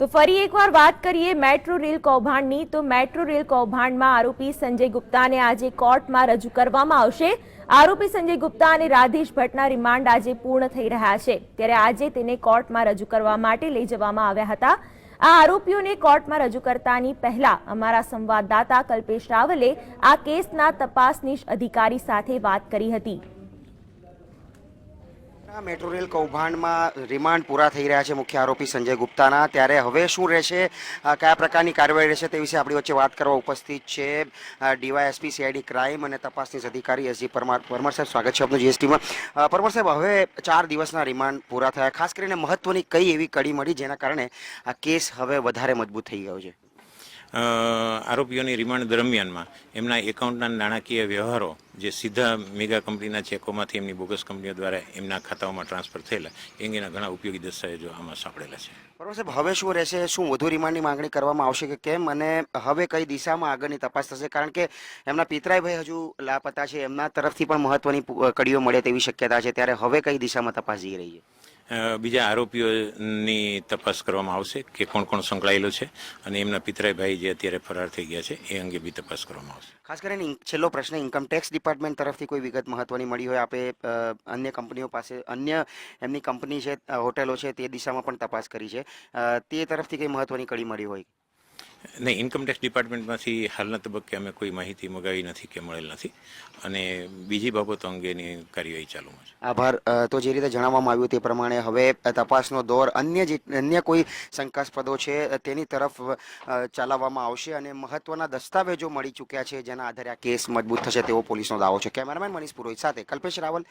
તો ફરી એકવાર વાત કરીએ મેટ્રો રેલ કૌભાંડની. તો મેટ્રો રેલ કૌભાંડમાં આરોપી સંજય ગુપ્તાને આજે કોર્ટમાં રજૂ કરવામાં આવશે. આરોપી સંજય ગુપ્તા અને રાધેશ ભટ્ટના રિમાન્ડ આજે પૂર્ણ થઈ રહ્યા છે. ત્યારે આજે તેને કોર્ટમાં રજૂ કરવા માટે લઈ જવામાં આવ્યા હતા. આ આરોપીઓને કોર્ટમાં રજૂ કરતાની પહેલા અમારા સંવાદદાતા કલ્પેશ રાવલે આ કેસના તપાસનીશ અધિકારી સાથે વાત કરી હતી. મેટ્રો રેલ કૌભાંડમાં રિમાન્ડ પૂરા થઈ રહ્યા છે મુખ્ય આરોપી સંજય ગુપ્તાના. ત્યારે હવે શું રહેશે? કયા પ્રકારની કાર્યવાહી રહેશે તે વિશે આપણી વચ્ચે વાત કરવા ઉપસ્થિત છે ડીવાયએસપી સીઆઈડી ક્રાઇમ અને તપાસની અધિકારી એસજી પરમાર પરમાર સાહેબ, સ્વાગત છે આપનું જીએસટીમાં. પરમાર સાહેબ, હવે ચાર દિવસના રિમાન્ડ પૂરા થયા. ખાસ કરીને મહત્વની કઈ એવી કડી મળી જેના કારણે આ કેસ હવે વધારે મજબૂત થઈ ગયો છે? આરોપીઓની રિમાન્ડ દરમિયાનમાં એમના એકાઉન્ટના નાણાકીય વ્યવહારો જે સીધા મેગા કંપનીના ચેકોમાંથી એમની બોગસ કંપનીઓ દ્વારા એમના ખાતાઓમાં ટ્રાન્સફર થયેલા એ અંગેના ઘણા ઉપયોગી દસ્તાવેજો આમાં સાંપડેલા છે. બરોબર સાહેબ, હવે શું રહેશે? શું વધુ રિમાન્ડની માંગણી કરવામાં આવશે કે કેમ? અને હવે કઈ દિશામાં આગળની તપાસ થશે? કારણ કે એમના પિતરાઈભાઈ હજુ લાપતા છે. એમના તરફથી પણ મહત્વની કડીઓ મળે તેવી શક્યતા છે. ત્યારે હવે કઈ દિશામાં તપાસ જઈ રહી છે? બીજા આરોપીઓની તપાસ કરવામાં આવશે કે કોણ કોણ સંકળાયેલો છે અને એમના પિતરાઈ ભાઈ જે અત્યારે ફરાર થઈ ગયા છે, એ અંગે બી તપાસ કરવામાં આવશે. ખાસ કરીને છેલ્લો પ્રશ્ન, ઇન્કમ ટેક્સ ડિપાર્ટમેન્ટ તરફથી કોઈ વિગત મહત્વની મળી હોય, આપે અન્ય કંપનીઓ પાસે, અન્ય એમની કંપની છે હોટેલો છે, તે દિશામાં પણ તપાસ કરી છે. તે તરફથી કંઈ મહત્વની કડી મળી હોય? નહીં ઇન્કમટેક્સ ડિપાર્ટમેન્ટમાંથી હાલના તબક્કે અમે કોઈ માહિતી મગાવી નથી કે મળેલ નથી. અને બીજી બાબતો અંગેની કાર્યવાહી ચાલુમાં છે. આભાર. તો જે રીતે જણાવવામાં આવ્યું તે પ્રમાણે હવે તપાસનો દોર અન્ય જે, અન્ય કોઈ શંકાસ્પદો છે તેની તરફ ચલાવવામાં આવશે અને મહત્વના દસ્તાવેજો મળી ચૂક્યા છે જેના આધારે આ કેસ મજબૂત થશે તેવો પોલીસનો દાવો છે. કેમેરામેન મનીષ પુરોહિત સાથે કલ્પેશ રાવલ